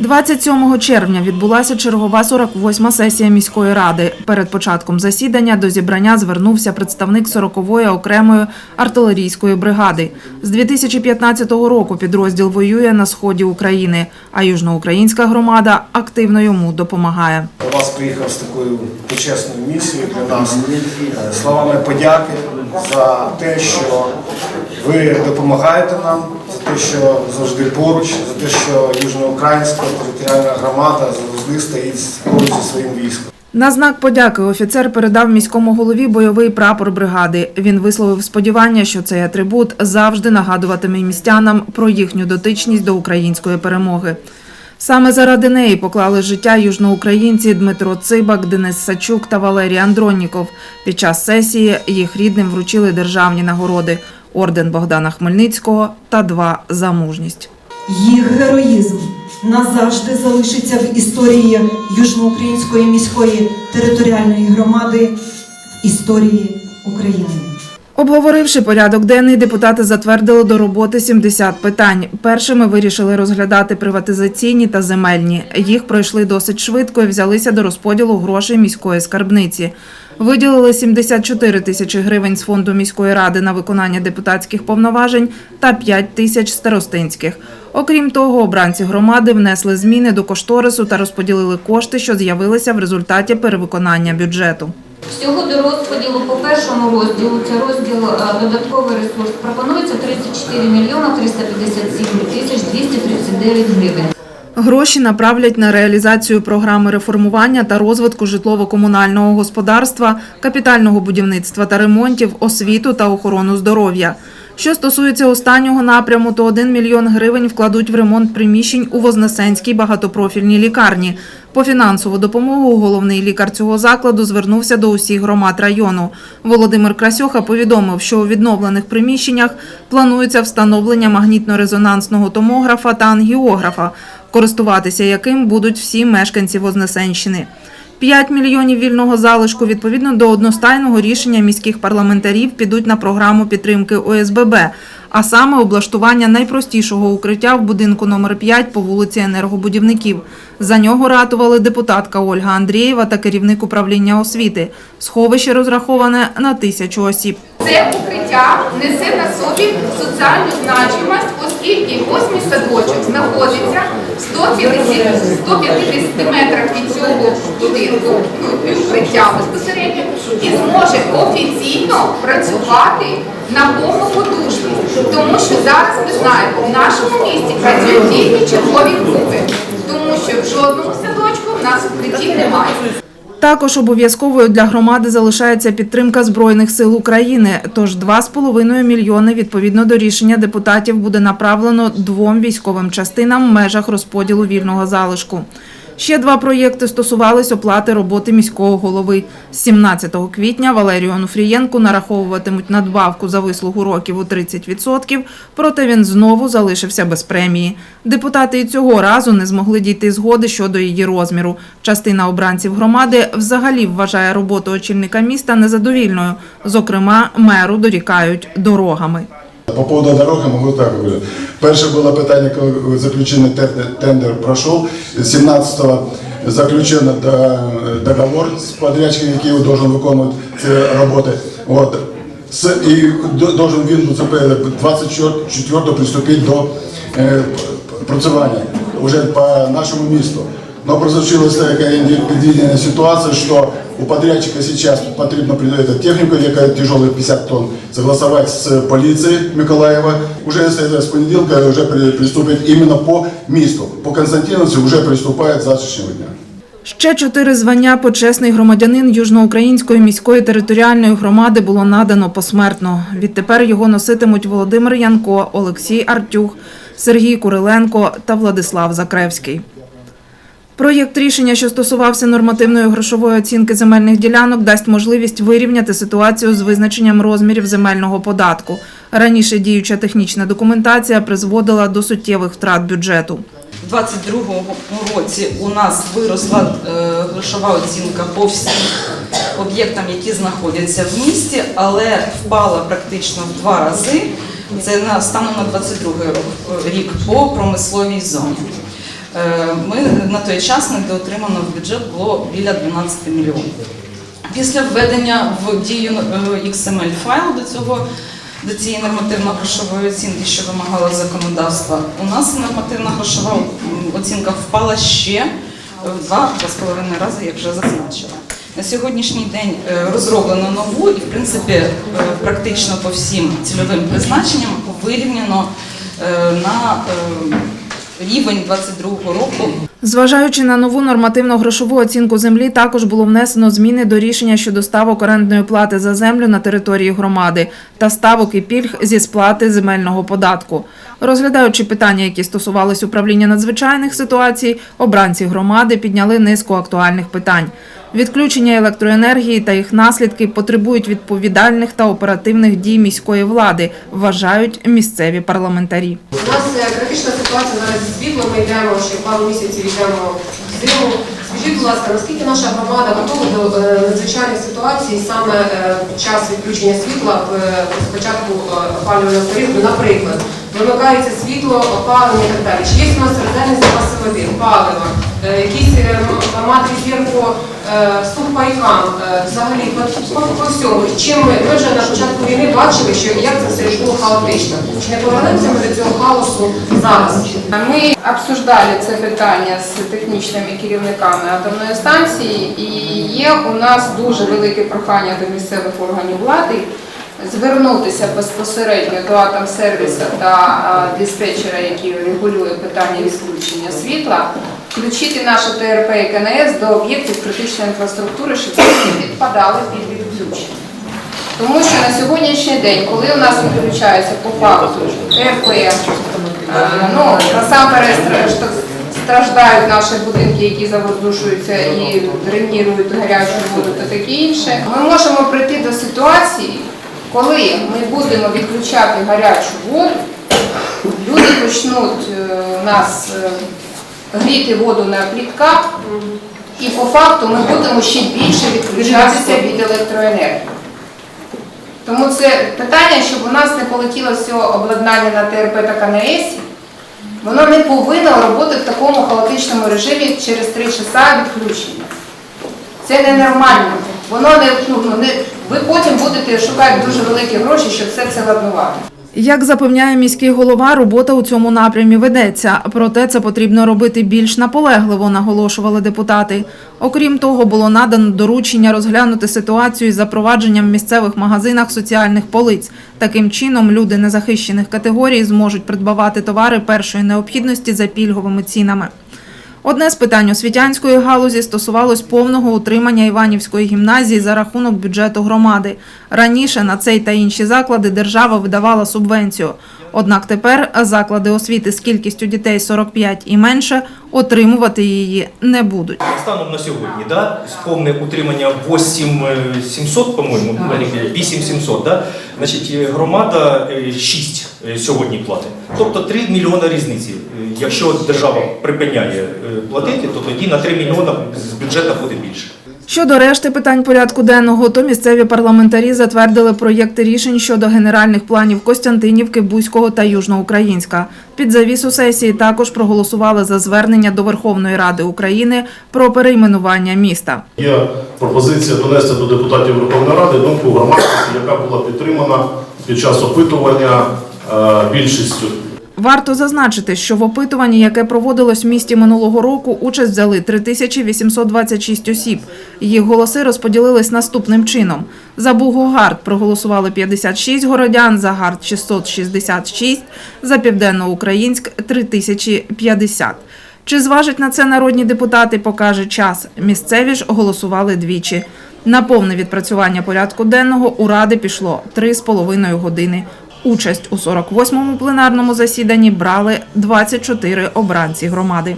27 червня відбулася чергова 48-ма сесія міської ради. Перед початком засідання до зібрання звернувся представник 40-ї окремої артилерійської бригади. З 2015 року підрозділ воює на сході України, а южноукраїнська громада активно йому допомагає. До вас приїхав з такою почесною місією для нас, словами подяки за те, що ви допомагаєте нам, що завжди поруч, за те, що Южноукраїнська територіальна громада завжди стоїть поруч зі своїм військом. На знак подяки офіцер передав міському голові бойовий прапор бригади. Він висловив сподівання, що цей атрибут завжди нагадуватиме містянам про їхню дотичність до української перемоги. Саме заради неї поклали життя южноукраїнці Дмитро Цибак, Денис Сачук та Валерій Андронніков. Під час сесії їх рідним вручили державні нагороди орден Богдана Хмельницького та два за мужність. Їх героїзм назавжди залишиться в історії Южноукраїнської міської територіальної громади, в історії України. Обговоривши порядок денний, депутати затвердили до роботи 70 питань. Першими вирішили розглядати приватизаційні та земельні. Їх пройшли досить швидко і взялися до розподілу грошей міської скарбниці. Виділили 74 тисячі гривень з фонду міської ради на виконання депутатських повноважень та 5 тисяч старостинських. Окрім того, обранці громади внесли зміни до кошторису та розподілили кошти, що з'явилися в результаті перевиконання бюджету. Всього до розподілу по першому розділу, це розділ е, додатковий ресурс, пропонується 34 мільйона 357 тисяч 239 гривень. Гроші направлять на реалізацію програми реформування та розвитку житлово-комунального господарства, капітального будівництва та ремонтів, освіту та охорону здоров'я. Що стосується останнього напряму, то 1 мільйон гривень вкладуть в ремонт приміщень у Вознесенській багатопрофільній лікарні. По фінансову допомогу головний лікар цього закладу звернувся до усіх громад району. Володимир Красьоха повідомив, що у відновлених приміщеннях планується встановлення магнітно-резонансного томографа та ангіографа, користуватися яким будуть всі мешканці Вознесенщини. 5 мільйонів вільного залишку відповідно до одностайного рішення міських парламентарів підуть на програму підтримки ОСББ, а саме облаштування найпростішого укриття в будинку номер 5 по вулиці Енергобудівників. За нього ратували депутатка Ольга Андрієва та керівник управління освіти. Сховище розраховане на тисячу осіб. Це укриття несе на собі соціальну значимість, оскільки восьмий садочок знаходиться в 150, 150 метрах від цього будинку, ну, укриття безпосередньо, і зможе офіційно працювати на повну потужність. Тому що зараз ми знаємо, в нашому місті працюють тільки чергові групи, тому що в жодному садочку в нас укриттів немає. Також обов'язковою для громади залишається підтримка Збройних сил України. Тож 2,5 мільйони відповідно до рішення депутатів буде направлено двом військовим частинам в межах розподілу вільного залишку. Ще два проєкти стосувались оплати роботи міського голови. З 17 квітня Валерію Онуфрієнку нараховуватимуть надбавку за вислугу років у 30%, проте він знову залишився без премії. Депутати і цього разу не змогли дійти згоди щодо її розміру. Частина обранців громади взагалі вважає роботу очільника міста незадовільною. Зокрема, меру дорікають дорогами. По поводу дороги могу так говорити. Перше було питання, коли заключений тендер- пройшов. 17-го заключено договор з подрядчиком, який должен виконувати ці роботи. От. І должен він 24-го приступити до е, працювання уже по нашому місту. Но произошла такая непредвиденная ситуация, что у подрядчика сейчас потребно эту технику, яка тяжелая 50 тонн, согласовать с полицией Миколаева. Уже с, с понеделька уже при- приступит именно по місту. По Константиновцу уже приступает с завтрашнего дня. Ще чотири звання почесний громадянин Южноукраїнської міської територіальної громади було надано посмертно. Відтепер його носитимуть Володимир Янко, Олексій Артюх, Сергій Куриленко та Владислав Закревський. Проєкт рішення, що стосувався нормативної грошової оцінки земельних ділянок, дасть можливість вирівняти ситуацію з визначенням розмірів земельного податку. Раніше діюча технічна документація призводила до суттєвих втрат бюджету. У 2022 році у нас виросла е, грошова оцінка по всім об'єктам, які знаходяться в місті, але впала практично в два рази. Це станом на 22 рік по промисловій зоні. Е, Ми на той час недоотримано в бюджет було біля 12 мільйонів. Після введення в дію е, XML файлу до цього до цієї нормативно-грошової оцінки, що вимагало законодавства, у нас нормативна грошова оцінка впала ще в два-два з половиною рази, як вже зазначила. На сьогоднішній день е, розроблено нову і, в принципі, практично по всім цільовим призначенням вирівняно на рівень 22 року Зважаючи на нову нормативно-грошову оцінку землі, також було внесено зміни до рішення щодо ставок орендної плати за землю на території громади та ставок і пільг зі сплати земельного податку. Розглядаючи питання, які стосувались управління надзвичайних ситуацій, обранці громади підняли низку актуальних питань. Відключення електроенергії та їх наслідки потребують відповідальних та оперативних дій міської влади, вважають місцеві парламентарі. У нас е, критична ситуація зараз зі світлом. Ми йдемо ще пару місяців йдемо в зиму. Скажіть, будь ласка, наскільки наша громада готова до е, надзвичайних ситуацій саме е, під час відключення світла в е, спочатку е, опалювального періоду, наприклад, вимикається світло, опалення і так далі. Чи є у нас резервні запаси води, палива, е, якісь е, мати резерву е, сухпайкам, е, взагалі по, по, по всьому. Чим ми, ми вже на початку війни бачили, що як це все було хаотично. Чи не повернемося ми до цього хаосу зараз? Ми обсуждали це питання з технічними керівниками атомної станції, і є у нас дуже велике прохання до місцевих органів влади звернутися безпосередньо до атомсервісу та диспетчера, який регулює питання відключення світла, включити наше ТРП і КНС до об'єктів критичної інфраструктури, щоб вони підпадали під відключення. Тому що на сьогоднішній день, коли у нас відключається по факту ТРП, ну насамперед страждають наші будинки, які завоздушуються і дренують гарячу воду та таке інше, ми можемо прийти до ситуації, коли ми будемо відключати гарячу воду, люди почнуть е, нас е, гріти воду на плітках, і по факту ми будемо ще більше відключатися від електроенергії. Тому це питання, щоб у нас не полетіло все обладнання на ТРП та КНС, воно не повинно робити в такому хаотичному режимі через 3 часа відключення. Це ненормально. Воно не, ну, не, ви потім будете шукати дуже великі гроші, щоб все це ладнувати. Як запевняє міський голова, робота у цьому напрямі ведеться. Проте це потрібно робити більш наполегливо, наголошували депутати. Окрім того, було надано доручення розглянути ситуацію із запровадженням в місцевих магазинах соціальних полиць. Таким чином, люди незахищених категорій зможуть придбавати товари першої необхідності за пільговими цінами. Одне з питань освітянської галузі стосувалось повного утримання Іванівської гімназії за рахунок бюджету громади. Раніше на цей та інші заклади держава видавала субвенцію. Однак тепер заклади освіти з кількістю дітей 45 і менше отримувати її не будуть. Станом на сьогодні, да, повне утримання 8700, по-моєму, ну, 8700, да, значить, е, громада 6 сьогодні платить. Тобто 3 мільйона різниці. Е, Якщо держава припиняє е, платити, то тоді на 3 мільйона з бюджету буде більше. Щодо решти питань порядку денного, то місцеві парламентарі затвердили проєкти рішень щодо генеральних планів Костянтинівки, Бузького та Южноукраїнська. Під завісу сесії також проголосували за звернення до Верховної Ради України про перейменування міста. Є пропозиція донести до депутатів Верховної Ради думку громадськості, яка була підтримана під час опитування е, більшістю. Варто зазначити, що в опитуванні, яке проводилось в місті минулого року, участь взяли 3826 осіб. Їх голоси розподілились наступним чином. За Бугогард проголосували 56 городян, за Гард 666, за Південноукраїнськ 3050. Чи зважать на це народні депутати, покаже час. Місцеві ж голосували двічі. На повне відпрацювання порядку денного у Ради пішло 3,5 години. Участь у 48-му пленарному засіданні брали 24 обранці громади.